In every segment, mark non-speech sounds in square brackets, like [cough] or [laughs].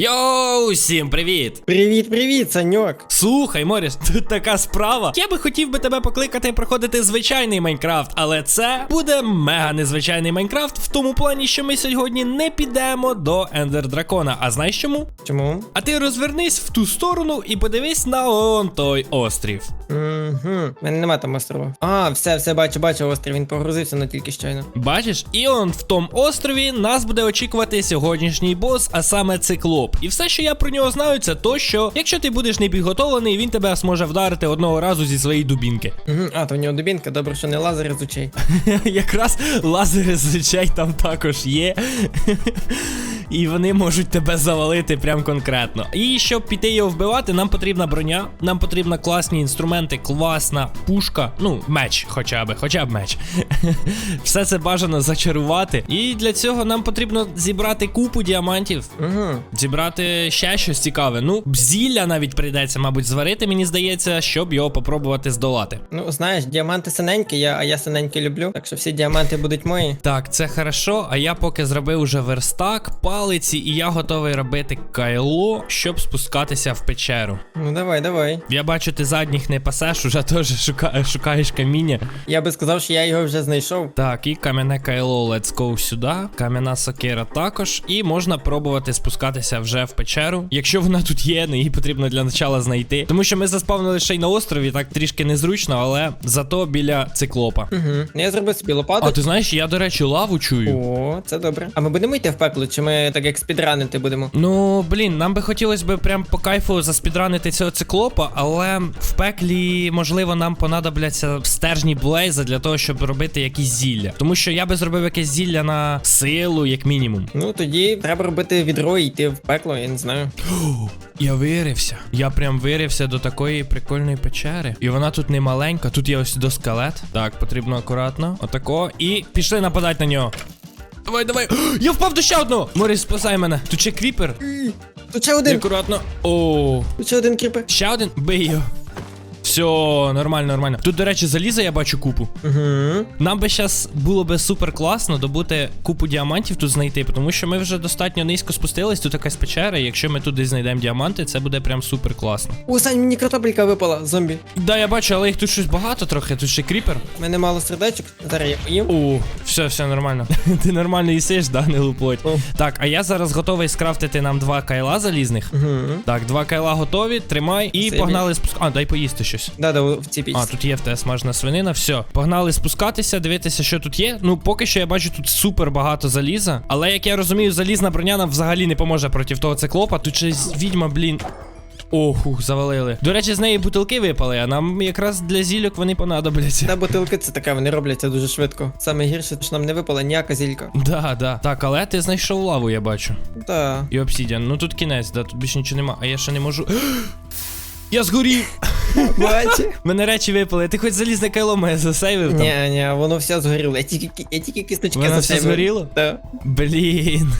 Yo! Йоу, всім привіт! Привіт, привіт, Саньок. Слухай, Моріс, [laughs] тут така справа. Я би хотів би тебе покликати проходити звичайний Майнкрафт, але це буде мега незвичайний Майнкрафт в тому плані, що ми сьогодні не підемо до Ендер Дракона. А знаєш чому? Чому? А ти розвернись в ту сторону і подивись на он той острів. Угу. У мене нема там острова. А, все, все, бачу, бачу острів. Він погрузився, але тільки щойно. Бачиш, і он в тому острові нас буде очікувати сьогоднішній бос, а саме циклоп. І все, що я про нього знаю, це то, що якщо ти будеш не підготовлений, він тебе зможе вдарити одного разу зі своєї дубінки. [laughs] Угу. А, то в нього дубінка, добре, що не лазер з очей. Якраз лазери з очей там також є. [laughs] І вони можуть тебе завалити прям конкретно. І щоб піти його вбивати, нам потрібна броня, нам потрібна класні інструменти, класна пушка. Ну, меч, хоча б, хоча б меч. [laughs] Все це бажано зачарувати. І для цього нам потрібно зібрати купу діамантів. Угу. Зібрати ще щось цікаве. Ну, зілля навіть прийдеться, мабуть, зварити, мені здається, щоб його попробувати здолати. Ну, знаєш, діаманти синенькі, я, а я синенькі люблю. Так що всі діаманти будуть мої. Так, це хорошо. А я поки зробив уже верстак, палиці, і я готовий робити кайло, щоб спускатися в печеру. Ну давай, давай. Я бачу, ти задніх не пасеш, уже теж шука... шукаєш каміння. Я би сказав, що я його вже знайшов. Так, і кам'яне кайло, let's go сюди. Кам'яна сокира також. І можна пробувати спускатися вже в печеру. Якщо вона тут є, ну її потрібно для начала знайти. Тому що ми заспавнили ще й на острові, так трішки незручно, але зато біля циклопа. Угу. Я зробив собі А ти знаєш, я, до речі, лаву чую. О, це добре. А ми будемо йти в пекло, чи ми так як спідранити будемо? Ну, блін, нам би хотілося б прям по кайфу заспідранити цього циклопа, але в пеклі, можливо, нам понадобляться стержні блейза для того, щоб робити якісь зілля. Тому що я би зробив якесь зілля на силу, як мінімум. Ну тоді треба робити відро і йти в пекло, я не знаю. [gasps] Я вирився. Я прям вирився до такої прикольної печери. І вона тут не маленька. Тут є ось до скелет. Так, потрібно акуратно. Отако. І пішли нападати на нього. Давай, давай. [gasps] Я впав до ще одного. Моріс, спасай мене. Тут ще кріпер. Тут ще один, Акуратно. О. тут ще один кріпер. Ще один? Бий його. Все, нормально, нормально. Тут, до речі, заліза я бачу купу. Угу. Нам би зараз було би супер класно добути купу діамантів тут знайти, тому що ми вже достатньо низько спустились, тут якась печера, і якщо ми десь знайдемо діаманти, це буде прям супер класно. О, Сань, мені картопелька випала, зомбі. Да, я бачу, але їх тут щось багато трохи, тут ще кріпер. У мене мало сердечок. Зараз я поїм. О, все, все нормально. [laughs] Ти нормально їсиш, да, не луплоть. О. Так, а я зараз готовий скрафтити нам два кайла залізних. Угу. Так, два кайла готові, тримай і Спасибі. погнали спуск. А, дай поїсти щось. Да, да, в цій пічці. А, тут є в тебе смажена свинина, все. Погнали спускатися, дивитися, що тут є. Ну, поки що я бачу тут супер багато заліза. Але як я розумію, залізна броня нам взагалі не поможе проти того циклопа. Тут щось відьма, блін. Ох, завалили. До речі, з неї бутилки випали, а нам якраз для зільок вони понадобляться. Та бутилки це таке, вони робляться дуже швидко. Саме гірше, що нам не випала ніяка зілька. Да, да. Так, але ти знайшов лаву, я бачу. Та. І обсідіан. Ну тут кінець, да, тут більше нічого нема. А я ще не можу. Я згорів! Бачи. Мене речі випали. Ти хоч залізне кайло моє засейвив там? Ні, ні, воно все згоріло. Я тільки, я тільки кісточки Воно все згоріло? Так. Блін.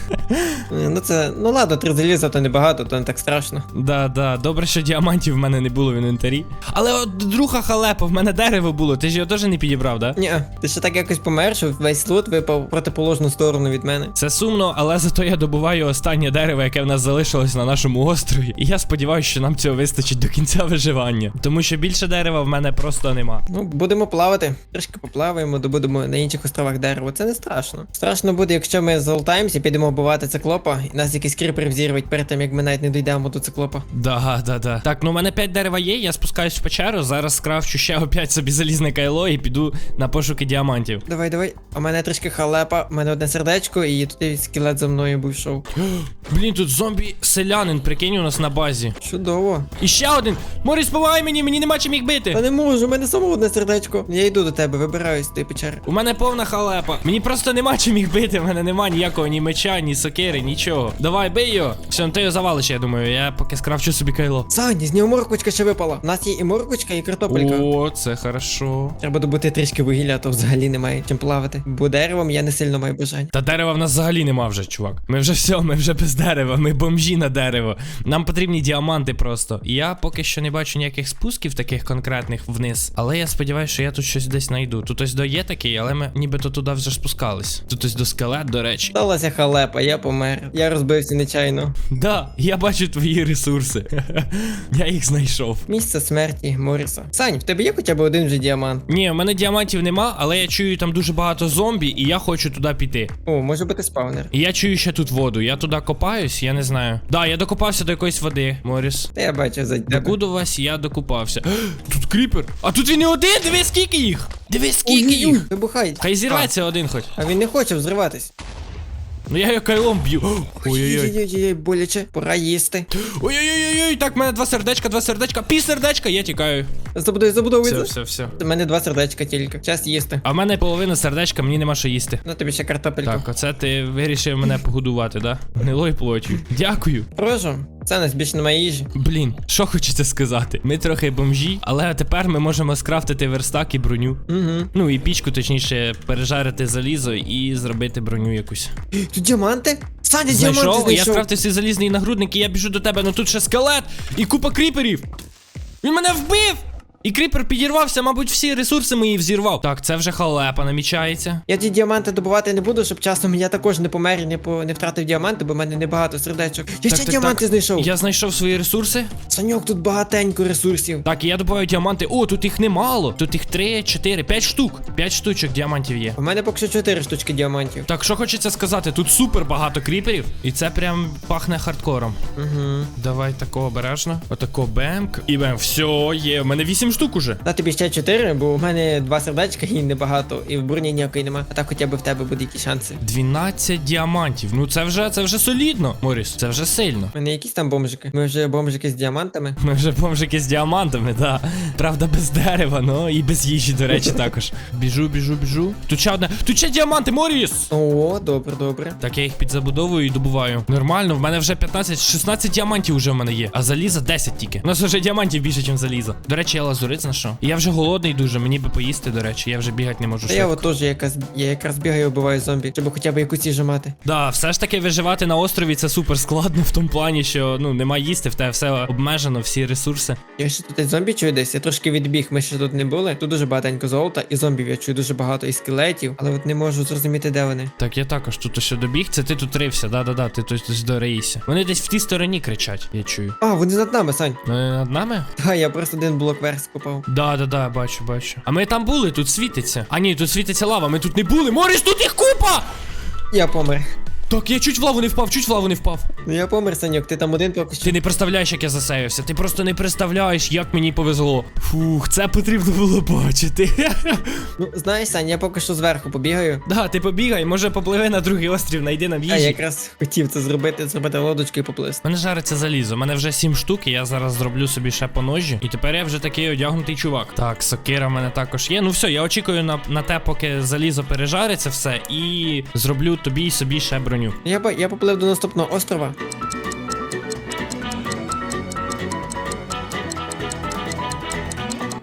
Ну це, ну ладно, три заліза, то не багато, то не так страшно. Да, да, добре, що діамантів в мене не було в інвентарі. Але от друга халепа, в мене дерево було, ти ж його теж не підібрав, да? Ні, ти ще так якось помер, що весь лут випав протиположну сторону від мене. Це сумно, але зато я добуваю останнє дерево, яке в нас залишилось на нашому острові. І я сподіваюся, що нам цього вистачить до кінця виживання. Тому що більше дерева в мене просто нема. Ну, будемо плавати. Трішки поплаваємо, добудемо на інших островах дерево. Це не страшно. Страшно буде, якщо ми залутаємося, підемо вбивати циклопа, і нас якийсь кріпер взірвить перед тим, як ми навіть не дійдемо до циклопа. Да, да, да. Так, ну у мене 5 дерева є, я спускаюсь в печеру, зараз скрафчу ще опять собі залізне кайло і піду на пошуки діамантів. Давай, давай. У мене трішки халепа, у мене одне сердечко, і тут скелет за мною був йшов. [gasps] Блін, тут зомбі селянин, прикинь, у нас на базі. Чудово. І ще один. Моріс, помагай мені, мені нема чим їх Та бити. не можу, у мене само одне сердечко. Я йду до тебе, вибираюсь з тієї печери. У мене повна халепа. Мені просто нема чим їх бити. У мене нема ніякого ні меча, ні сокири, нічого. Давай, бий його. Все, ну ти його завалиш, я думаю. Я поки скрафчу собі кайло. Сані, з нього морквочка ще випала. У нас є і морквочка, і картопелька. О, це хорошо. Треба добути трішки вугілля, а то взагалі немає чим плавати. Бо деревом я не сильно маю бажань. Та дерева в нас взагалі нема вже, чувак. Ми вже все, ми вже без дерева, ми бомжі на дерево. Нам потрібні діаманти просто. І я поки поки що не бачу ніяких спусків таких конкретних вниз. Але я сподіваюся, що я тут щось десь знайду. Тут ось до є такий, але ми нібито туди вже спускались. Тут ось до скелет, до речі. Сталася халепа, я помер. Я розбився нечайно. Да, я бачу твої ресурси. [laughs] я їх знайшов. Місце смерті Моріса. Сань, в тебе є хоча б один вже діамант? Ні, в мене діамантів нема, але я чую там дуже багато зомбі, і я хочу туди піти. О, може бути спавнер. І я чую ще тут воду. Я туди копаюсь, я не знаю. Да, я докопався до якоїсь води, Моріс. Та я бачу за Докуди вас я докупався. Тут кріпер. А тут він не один, диви скільки їх! Диви скільки їх! Вибухай. Хай зірветься один хоч. А він не хоче взриватись. Ну я його кайлом б'ю. Ой-ой-ой. Ой-ой-ой, боляче, пора їсти. Ой-ой-ой, так, в мене два сердечка, два сердечка, пів сердечка, я тікаю. Забудуй, забудовуй. Все, все, все. У мене два сердечка тільки. Час їсти. А в мене половина сердечка, мені нема що їсти. Ну тобі ще картопельку. Так, оце ти вирішив мене погодувати, да? Гнилою плотю. Дякую. Прошу. Це нас більше немає їжі. Блін, що хочеться сказати? Ми трохи бомжі, але тепер ми можемо скрафтити верстак і броню. Угу. Ну і пічку, точніше, пережарити залізо і зробити броню якусь. [gasps] Тут діаманти? Саня, діаманти Знайшов, я скрафтив свій залізний нагрудник, і я біжу до тебе, ну тут ще скелет і купа кріперів. Він мене вбив! І кріпер підірвався, мабуть, всі ресурси мої взірвав. Так, це вже халепа намічається. Я ті діаманти добувати не буду, щоб часом я також не помер і не, по... не втратив діаманти, бо в мене небагато сердечок. Я ще діаманти знайшов. Я знайшов свої ресурси. Саньок, тут багатенько ресурсів. Так, і я добуваю діаманти. О, тут їх немало. Тут їх 3, 4, 5 штук. 5 штучок діамантів є. У мене поки що 4 штучки діамантів. Так, що хочеться сказати, тут супер багато кріперів, і це прям пахне хардкором. Угу. Давай такого обережно. Отако бемк. І бем, все, є. У мене 8 штук уже. На тобі ще 4, бо у мене два сердечка і небагато, і в броні ніякої нема. А так хоча б в тебе буде якісь шанси. 12 діамантів. Ну це вже це вже солідно, Моріс. Це вже сильно. У мене якісь там бомжики. Ми вже бомжики з діамантами. Ми вже бомжики з діамантами, да. Правда, без дерева, ну і без їжі, до речі, також. Біжу, біжу, біжу. Тут ще одне. Тут ще діаманти, Моріс! О, добре, добре. Так, я їх підзабудовую і добуваю. Нормально, в мене вже 15-16 діамантів вже в мене є. А заліза 10 тільки. У нас вже діамантів більше, ніж заліза. До речі, я лазурит знайшов. І я вже голодний дуже, мені би поїсти, до речі, я вже бігати не можу. Та я от теж якраз, я якраз бігаю вбиваю зомбі, щоб хоча б якусь їжу мати. Да, все ж таки виживати на острові це супер складно в тому плані, що ну нема їсти, в тебе все обмежено, всі ресурси. Я ще тут зомбі чую десь, я трошки відбіг, ми ще тут не були. Тут дуже багатенько золота і зомбів я чую дуже багато і скелетів, але от не можу зрозуміти, де вони. Так, я також тут ще добіг. Це ти тут рився, да-да-да, ти тут дориєшся. Вони десь в тій стороні кричать, я чую. А, вони над нами, Сань. Вони над нами? Та, я просто один блок вверх скопав. Да-да-да, бачу, бачу. А ми там були, тут світиться. А ні, тут світиться лава, ми тут не були. Моріс, тут їх купа! Я помер. Так, я чуть в лаву не впав, чуть в лаву не впав. Ну я помер, Саньок, ти там один що. Ти не представляєш, як я засеявся. Ти просто не представляєш, як мені повезло. Фух, це потрібно було бачити. [laughs] Ну, знаєш, Сань, я поки що зверху побігаю. да, ти побігай, може попливи на другий острів, найди нам А я якраз хотів це зробити, зробити лодочку і поплисти. Мене жариться залізо. У мене вже сім штук, і я зараз зроблю собі ще по ножі. І тепер я вже такий одягнутий чувак. Так, сокира в мене також є. Ну все, я очікую на, на те, поки залізо пережариться все, і зроблю тобі і собі ще броню. Я, по- я поплив до наступного острова.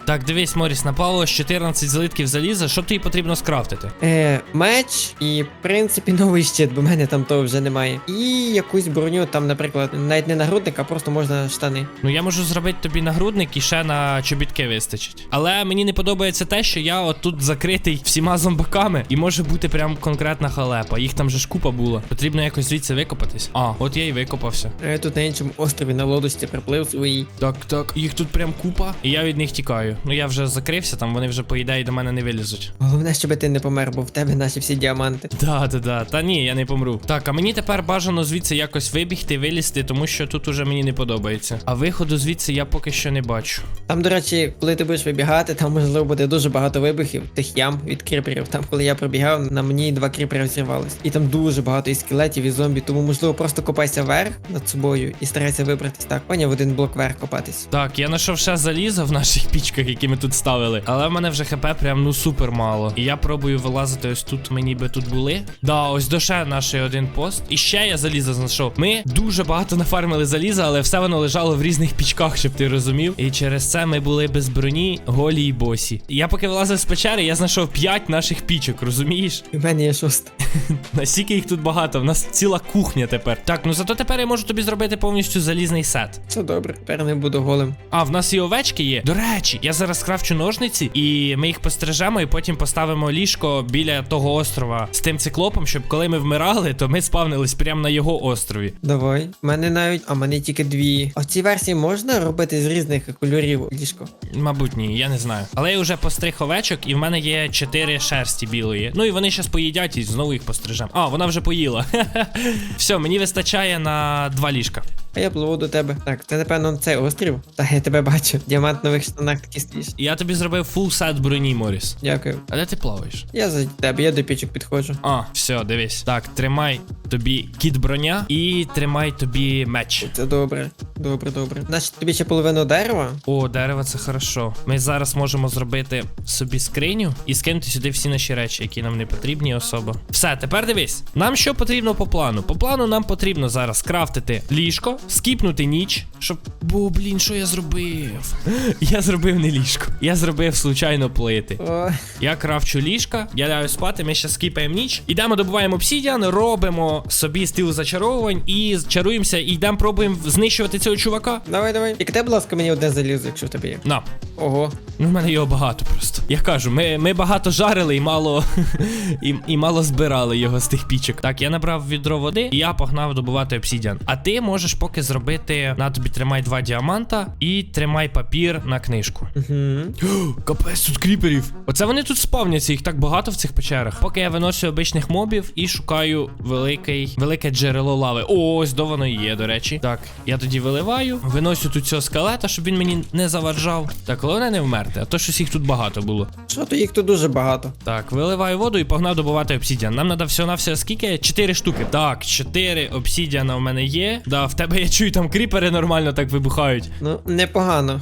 Так, дивись, Моріс, напало 14 злитків заліза. Що тобі потрібно скрафтити? Е, меч і, в принципі, [laughs] новий щит, бо в мене там того вже немає. І якусь броню, там, наприклад, навіть не нагрудник, а просто можна штани. Ну я можу зробити тобі нагрудник і ще на чобітки вистачить. Але мені не подобається те, що я отут закритий всіма зомбаками, і може бути прям конкретна халепа. Їх там же ж купа було. Потрібно якось звідси викопатись. А, от я і викопався. Я тут на іншому острові на лодочці приплив своїй. Так, так, їх тут прям купа, і я від них тікаю. Ну я вже закрився, там вони вже по ідеї до мене не вилізуть. Головне, щоб ти не помер, бо в тебе наші всі діаманти. Да, да, да. Та ні, я не помру. Так, а мені тепер бажано звідси якось вибігти, вилізти, тому що тут уже мені не подобається. А виходу звідси я поки що не бачу. Там, до речі, коли ти будеш вибігати, там можливо буде дуже багато вибухів, тих ям від кріперів. Там, коли я пробігав, на мені два кріпери взірвались. І там дуже багато і скелетів, і зомбі, тому можливо просто копайся вверх над собою і старайся вибратись так. Поняв один блок вверх копатись. Так, я знайшов ще залізо в наших пічках інших, які ми тут ставили. Але в мене вже хп прям ну супер мало. І я пробую вилазити ось тут. Ми ніби тут були. Да, ось до ще наш один пост. І ще я залізо знайшов. Ми дуже багато нафармили заліза, але все воно лежало в різних пічках, щоб ти розумів. І через це ми були без броні, голі і босі. І я поки вилазив з печери, я знайшов 5 наших пічок, розумієш? В мене є шоста. [laughs] Настільки їх тут багато, в нас ціла кухня тепер. Так, ну зато тепер я можу тобі зробити повністю залізний сет. Все добре, тепер не буду голим. А, в нас і овечки є. До речі, я зараз крафчу ножниці, і ми їх пострижемо, і потім поставимо ліжко біля того острова з тим циклопом, щоб коли ми вмирали, то ми спавнились прямо на його острові. Давай. У мене навіть, а в мене тільки дві. А в цій версії можна робити з різних кольорів ліжко? Мабуть, ні, я не знаю. Але я вже постриг овечок, і в мене є 4 шерсті білої. Ну і вони зараз поїдять і знову їх пострижемо. А, вона вже поїла. [laughs] Все, мені вистачає на два ліжка. А я пливу до тебе. Так, це напевно цей острів. Так, я тебе бачу. Діамант нових штанах такий стоїш. Я тобі зробив фул сет броні, Моріс. Дякую. А де ти плаваєш? Я за тебе, я до пічок підходжу. А, все, дивись. Так, тримай тобі кіт броня і тримай тобі меч. Це добре. Добре, добре. Значить, тобі ще половину дерева. О, дерево це хорошо. Ми зараз можемо зробити собі скриню і скинути сюди всі наші речі, які нам не потрібні особо. Все, тепер дивись. Нам що потрібно по плану? По плану нам потрібно зараз крафтити ліжко, скіпнути ніч, щоб. Бо, блін, що я зробив? [laughs] Я зробив не ліжко. Я зробив случайно плити. О, Я крафчу ліжка, я лягаю спати, ми ще скіпаємо ніч. Ідемо, добуваємо обсідіан, робимо собі стіл зачаровувань і чаруємося, і йдемо пробуємо знищувати цього чувака. давай, давай. І будь ласка, мені одне залізо, якщо в тебе є. На. Ого. Ну, в мене його багато просто. Я кажу, ми, ми багато жарили і мало [laughs] і, і мало збирали його з тих пічок. Так, я набрав відро води і я погнав добувати обсідіан. А ти можеш поки зробити. На тобі тримай два діаманта і тримай папір на книжку. Угу. [gasps] Капець тут кріперів. Оце вони тут спавняться, їх так багато в цих печерах. Поки я виношу обичних мобів і шукаю великий, велике джерело лави. О, ось до воно і є, до речі. Так, я тоді виливаю, виносю тут цього скелета, щоб він мені не заважав. Так, головне не вмерти, а то щось їх тут багато було. Що то їх тут дуже багато. Так, виливаю воду і погнав добувати обсідіан. Нам треба всього на все скільки? Чотири штуки. Так, чотири обсідіана в мене є. Да, в тебе я чую, там кріпери нормально так вибухають. Ну, непогано.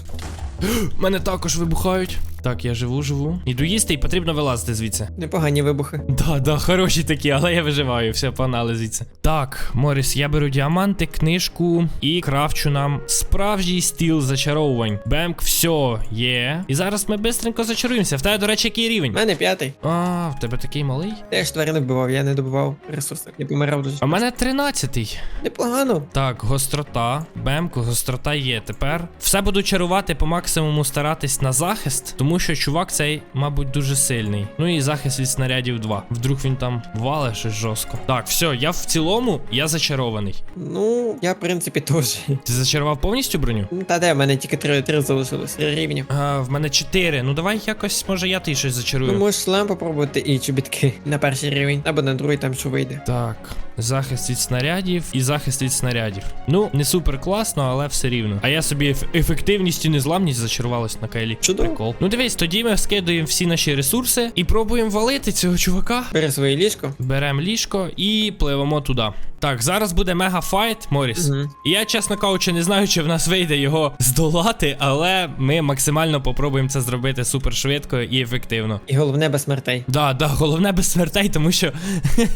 [gasps] Мене також вибухають. Так, я живу, живу. Іду їсти і потрібно вилазити звідси. Непогані вибухи. Да, да, хороші такі, але я виживаю, все, погнали звідси. Так, Моріс, я беру діаманти, книжку і крафчу нам справжній стіл зачаровувань. Бемк, все, є. І зараз ми бистренько зачаруємося. В тебе, до речі, який рівень? У мене п'ятий. А, в тебе такий малий? Теж тварини вбивав, я не добував ресурси. Я помирав дуже. А в мене тринадцятий. Непогано. Так, гострота. Бемку, гострота є. Тепер все буду чарувати по максимуму старатись на захист, тому що чувак цей, мабуть, дуже сильний. Ну і захист від снарядів 2. Вдруг він там вале щось жорстко. Так, все, я в цілому, я зачарований. Ну, я в принципі теж. Ти зачарував повністю броню? Та де, в мене тільки три, три залишилось рівні. А, в мене 4. Ну давай якось, може, я ти щось зачарую. Ну, можеш шлем попробувати і чобітки на перший рівень, або на другий там що вийде. Так, захист від снарядів і захист від снарядів. Ну, не супер класно, але все рівно. А я собі еф- ефективність і незламність зачарувалась на Кайлі. Чудово. Прикол. Ну дивись, тоді ми скидуємо всі наші ресурси і пробуємо валити цього чувака. Бери своє ліжко. Беремо ліжко і пливемо туди. Так, зараз буде мега файт, Моріс. Угу. І Я, чесно кажучи, не знаю, чи в нас вийде його здолати, але ми максимально попробуємо це зробити супер швидко і ефективно. І головне без смертей. Да, да, головне без смертей, тому що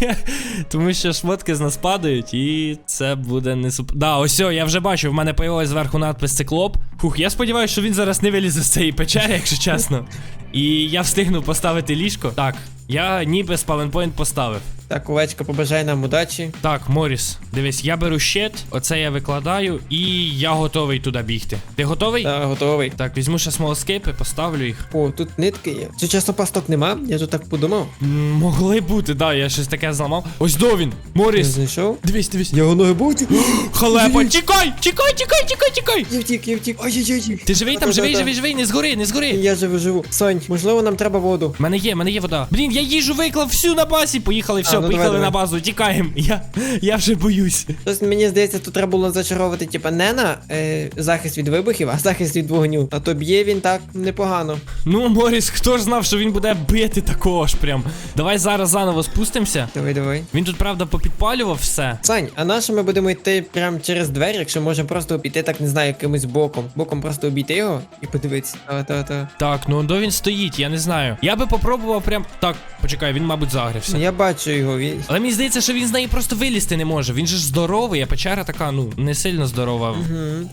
[laughs] тому що шмотки з нас падають, і це буде не суп. Да, ось я вже бачу, в мене появилась зверху надпис циклоп. Фух, я сподіваюся, що він зараз не вилізе з цієї печери, якщо чесно. [laughs] І я встигну поставити ліжко. Так, я ніби спавенпойнт поставив. Так, овечка, побажай нам удачі. Так, Моріс, дивись, я беру щит, оце я викладаю, і я готовий туди бігти. Ти готовий? Та готовий. Так, візьму ще смолоскейпи, поставлю їх. О, тут нитки є. Чи чесно пасток нема? Я тут так подумав. М, Могли бути, да, я щось таке зламав. Ось до він! Моріс! знайшов? Дивись, дивись. Його ноги будуть? [gasps] Халепа, тікай, тікай, тікай, тікай, тікай. Я втік, я втік. Ай-яй-яй. Ти живий там, живий, живий, живий, не згори, не згори. Я живу, живу. Сонь, можливо, нам треба воду. В мене є, в мене є вода. Блін, я їжу виклав всю на басі. Поїхали, все, що, ну, поїхали давай, на базу, тікаємо. Я, я вже боюсь. Щось мені здається, тут треба було зачаровувати, типа, не на е, захист від вибухів, а захист від вогню. А то б'є він так непогано. Ну, Моріс, хто ж знав, що він буде бити такого ж прям. Давай зараз заново спустимося. Давай, давай. Він тут, правда, попідпалював все. Сань, а на що ми будемо йти прямо через двері, якщо можемо просто обійти, так не знаю, якимось боком. Боком просто обійти його і подивитися. Та-та-та. Так, ну до він стоїть, я не знаю. Я би попробував прям. Так, почекай, він, мабуть, загрився. Ну, Я бачу його. Він... Але мені здається, що він з неї просто вилізти не може. Він же ж здоровий, а печера така, ну, не сильно здорова. Угу.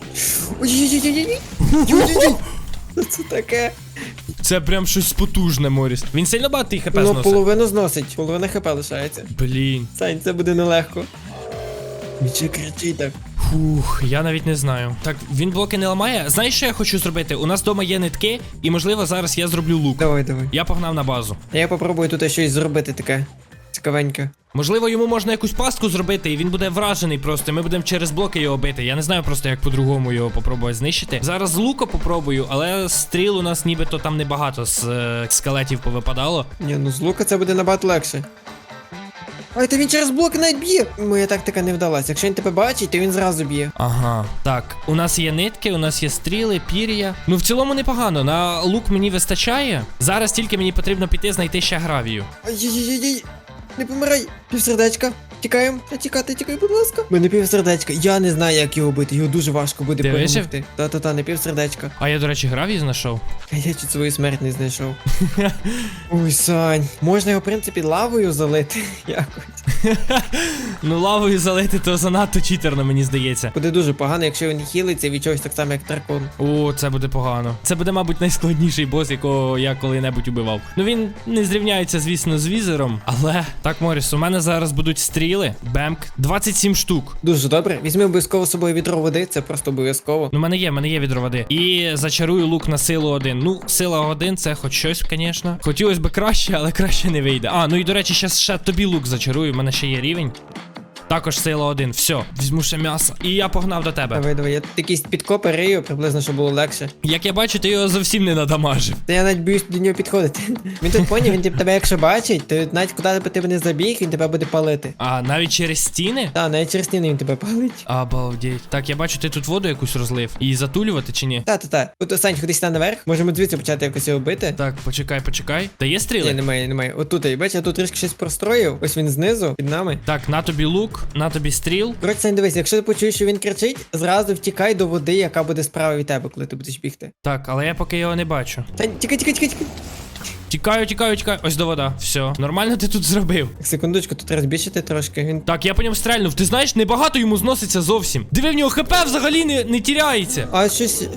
Ой-ой-ой-ой-ой. Це таке? Це прям щось потужне, Моріс. Він сильно багатий хп Ну, половину зносить. Половина хп лишається. Блін. Сань, це буде нелегко. Ще кричить так. Фух, я навіть не знаю. Так, він блоки не ламає. Знаєш, що я хочу зробити? У нас вдома є нитки, і можливо зараз я зроблю лук. Давай, давай. Я погнав на базу. Я попробую тут щось зробити таке. Цікавеньке. Можливо, йому можна якусь пастку зробити, і він буде вражений просто. Ми будемо через блоки його бити. Я не знаю просто, як по-другому його попробувати знищити. Зараз лука попробую, але стріл у нас нібито там небагато з е, скелетів повипадало. Ні, ну з лука це буде набагато легше. Ай, та він через блоки навіть б'є. Моя тактика не вдалася. Якщо він тебе бачить, то він зразу б'є. Ага, так. У нас є нитки, у нас є стріли, пір'я. Ну в цілому непогано. На лук мені вистачає. Зараз тільки мені потрібно піти знайти ще гравію. Ай-яй-яй-яй. Не помирай. Півсердечка. Тікаємо. Та тікати, тікай, будь ласка. Ми не півсердечка. Я не знаю, як його бити. Його дуже важко буде Ти вижив? перемогти. Та-та-та, не півсердечка. А я, до речі, грав і знайшов. А я чуть свою смерть не знайшов. [laughs] Ой, Сань. Можна його, в принципі, лавою залити. [laughs] Якось. Ну, лавою залити, то занадто читерно, мені здається. Буде дуже погано, якщо він хілиться від чогось так само, як дракон. О, це буде погано. Це буде, мабуть, найскладніший бос, якого я коли-небудь убивав. Ну він не зрівняється, звісно, з візером. Але так, Моріс, у мене зараз будуть стріли. Бемк. 27 штук. Дуже добре. Візьми обов'язково з собою відро води, це просто обов'язково. Ну, в мене є, в мене є відро води. І зачарую лук на силу 1. Ну, сила 1 це хоч щось, звісно. Хотілося б краще, але краще не вийде. А, ну і до речі, ще, ще тобі лук зачарую, в мене ще є рівень. Також сила 1. Все, візьму ще м'ясо. І я погнав до тебе. Давай, давай, я якісь підкопи рию, приблизно, щоб було легше. Як я бачу, ти його зовсім не надамажив. Та я навіть боюсь до нього підходити. [laughs] Він тут поняв, він тебе якщо бачить, то навіть куди ти б не забіг, він тебе буде палити. А, навіть через стіни? Та, навіть через стіни він тебе палить. Обалдеть. Так, я бачу, ти тут воду якусь розлив. І затулювати чи ні? Та, та, та. От Сань, ходи сюди наверх. Можемо звідси почати якось його бити. Так, почекай, почекай. Та є Ні, стріли? немає, немає. От тут, я бачиш, я тут трішки щось простроїв. Ось він знизу, під нами. Так, на тобі лук, на тобі стріл. Коротше, Сань, дивись, якщо ти почуєш, що він кричить, зразу втікай до води, яка буде справа від тебе, коли ти будеш бігти. Так, але я поки його не бачу. Сань, тікай, тікай, тікай, тікай. Тікаю, тікаю, тікаю. Ось до вода. Все. Нормально ти тут зробив. Секундочку, тут треба трошки. Він Так, я по ньому стрельнув. Ти знаєш, небагато йому зноситься зовсім. Диви, в нього хп взагалі не, не тіряється. А щось.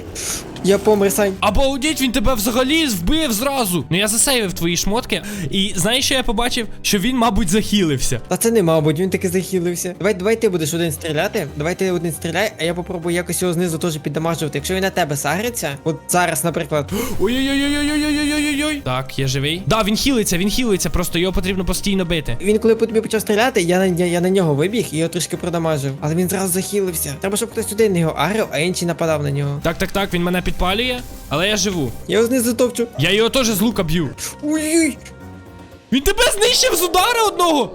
Я помер, Сань. Обалдеть, він тебе взагалі вбив зразу. Ну я засейвив твої шмотки. І знаєш, що я побачив? Що він, мабуть, захилився. Та це не мабуть, він таки захилився. Давай, давай ти будеш один стріляти. Давай ти один стріляй, а я попробую якось його знизу теж піддамажувати. Якщо він на тебе сагриться, от зараз, наприклад. Ой-ой-ой-ой-ой-ой-ой-ой-ой. Так, я живий. Да, він хілиться, він хілиться, просто його потрібно постійно бити. Він коли по тобі почав стріляти, я на, я, я на нього вибіг і його трішки продамажив. Але він зразу захилився. Треба, щоб хтось один його арив, а інший нападав на нього. Так, так, так, він мене підпалює, але я живу. Я його знизу топчу. Я його теж з лука б'ю. Ой-ой! Він тебе знищив з удара одного.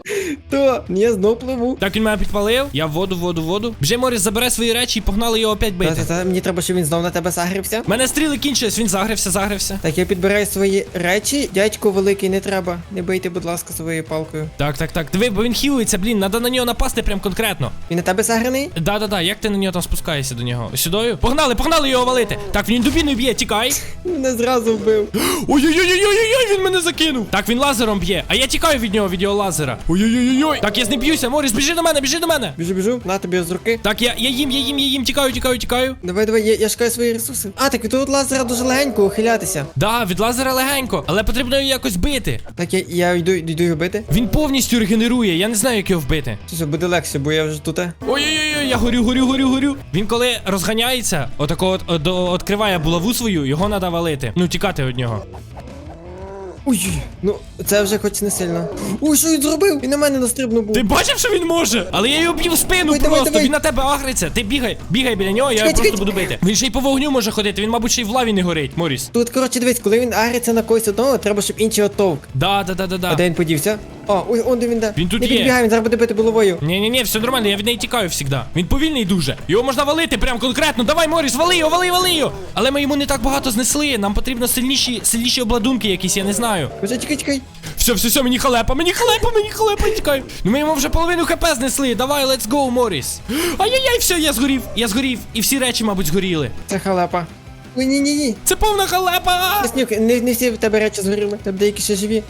То, я знов пливу. Так він мене підпалив. Я в воду, воду, воду. Вже Моріс забере свої речі і погнали його опять бити. Та-та-та, мені треба, щоб він знов на тебе сагрився. Мене стріли кінчились, він загрився, загрився. Так, я підбираю свої речі. Дядько великий, не треба. Не бийте, будь ласка, своєю палкою. Так, так, так. Диви, бо він хілиться, блін, треба на нього напасти прям конкретно. Він на тебе сагрений? Да-да-да, як ти на нього там спускаєшся до нього? Сюдою? Погнали, погнали його валити. Так, він дубіною б'є, тікай. Мене зразу вбив. [gasps] Ой-ой-ой-ой-ой, він мене закинув. Так, він лазером б'є, а я тікаю від нього, від його лазера. Ой-ой-ой-ой. Так, я з ним б'юся, Моріс, біжи до мене, біжи до мене. Біжу, біжу, на тобі з руки. Так, я, я їм, я їм, я їм, тікаю, тікаю, тікаю. Давай, давай, я, я шукаю свої ресурси. А, так від лазера дуже легенько ухилятися. Да, від лазера легенько, але потрібно його якось бити. Так, я, я йду, йду його бити. Він повністю регенерує, я не знаю, як його вбити. Що буде легше, бо я вже тут. е. Ой-ой-ой, я горю, горю, горю, горю. Він коли розганяється, отако от, от, до- відкриває булаву свою, його треба валити. Ну, тікати від нього. Ой, ну це вже хоч не сильно. Ой, що він зробив? Він на мене настрибнув був. Ти бачив, що він може? Але я його б'ю в спину Давай, давай, просто. давай. Він на тебе агриться. Ти бігай, бігай біля нього, я Чекай, його просто буду бити. Він ще й по вогню може ходити, він, мабуть, ще й в лаві не горить, Моріс. Тут, коротше, дивись, коли він агриться на когось одного, треба, щоб інший отовк. Да, да, да, да, А де він подівся? О, ой, он де він де. Він тут Не є. підбігай, він зараз буде бити головою. Ні, ні, ні, все нормально, я від неї тікаю завжди. Він повільний дуже. Його можна валити прям конкретно. Давай, Моріс, вали його, вали, вали його. Але ми йому не так багато знесли. Нам потрібно сильніші, сильніші обладунки якісь, я не знаю. Вже чекай, чекай. Все, все, все, мені халепа, мені халепа, мені халепа, тікаю. Ну ми йому вже половину хп знесли. Давай, let's go, Моріс. Ай-яй-яй, все, я згорів, я згорів. І всі речі, мабуть, згоріли. Це халепа. Ой, ні, ні, ні. Це повна халепа. Яснюк, не, не всі в тебе речі згоріли. Там деякі ще живі.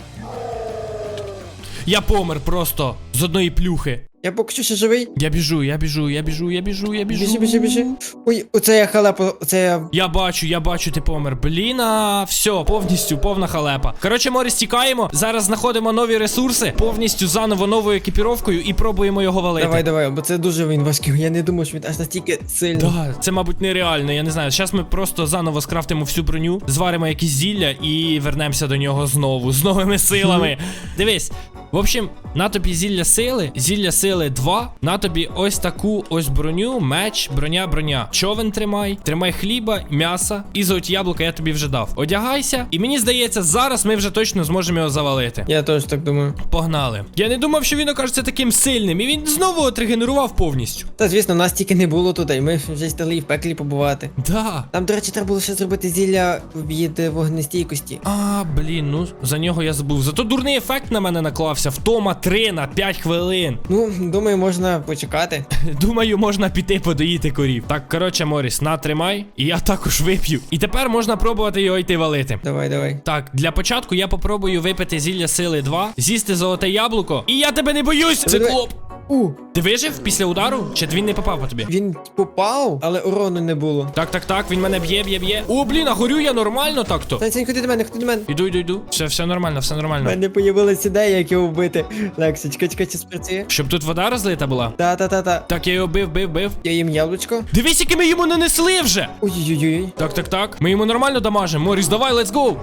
Я помер просто з одної плюхи. Я поки що ще живий. Я біжу, я біжу, я біжу, я біжу, я біжу. Біжи, біжи, біжи. Ой, оце я халепа, оце я. Я бачу, я бачу, ти помер. Блін, а все, повністю повна халепа. Коротше, Моріс, тікаємо. Зараз знаходимо нові ресурси, повністю заново новою екіпіровкою і пробуємо його валити. Давай, давай, бо це дуже він важкий. Я не думав, що він аж настільки сильний. Да, це, мабуть, нереально, я не знаю. Зараз ми просто заново скрафтимо всю броню, зваримо якісь зілля і вернемося до нього знову, з новими силами. [laughs] Дивись. В общем, на тобі зілля сили, зілля сили 2, на тобі ось таку ось броню, меч, броня, броня. Човен тримай, тримай хліба, м'яса і золоті яблука я тобі вже дав. Одягайся, і мені здається, зараз ми вже точно зможемо його завалити. Я теж так думаю. Погнали. Я не думав, що він окажеться таким сильним, і він знову отрегенерував повністю. Та звісно, нас тільки не було тут, і ми вже стали і в пеклі побувати. Да. Там, до речі, треба було ще зробити зілля від вогнестійкості. А, блін, ну за нього я забув. Зато дурний ефект на мене наклався. Втома 3 на 5 хвилин. Ну, думаю, можна почекати. [laughs] Думаю, можна піти подоїти корів. Так, коротше, Моріс, на тримай, і я також вип'ю. І тепер можна пробувати його йти валити. Давай, давай. Так, для початку я попробую випити зілля сили 2, з'їсти золоте яблуко. І я тебе не боюсь, циклоп. У, Ти вижив після удару? Чи він не попав по тобі? він попав, але урону не було. Так, так, так, він мене б'є, б'є, б'є. О, блін, а горю я нормально так-то. Сань, ходи до мене, ходи до мене. Іду, іду, іду. Все, все нормально, все нормально. У мене появилась ідея, як його вбити. Лексі, чекай, чекай, чи спрацює. Щоб тут вода розлита була. Та-та-та-та. Так, я його бив, бив, бив. Я їм яблучко. Дивись, яке ми йому нанесли вже. Ой-ой-ой. Так, так, так. Ми йому нормально дамажимо. Моріс, давай, let's go.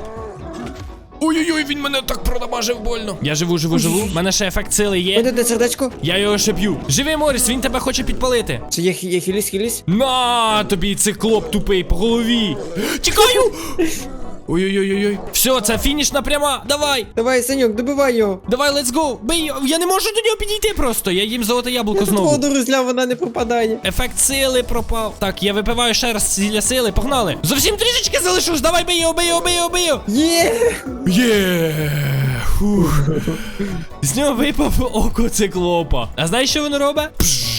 Ой-ой-ой, він мене так продамажив больно. Я живу, живу, живу. У мене ще ефект сили є. Ой, де сердечко? Я його ще б'ю. Живи, Моріс, він тебе хоче підпалити. Чи є, є хіліс, хіліс? На тобі циклоп тупий по голові. [gasps] Тікаю! Ой-ой-ой-ой. Все, це фінішна пряма. Давай. Давай, Саньок, добивай його. Давай, let's go. Бий його. Я не можу до нього підійти просто. Я їм золоте яблуко Я знову. воду розляв, вона не пропадає. Ефект сили пропав. Так, я випиваю ще раз зілля сили. Погнали. Зовсім трішечки залишусь. Давай бий його, бий його, бий його, бий його. Є! Є. Фух. З нього випав око циклопа. А знаєш, що воно робить? Пш.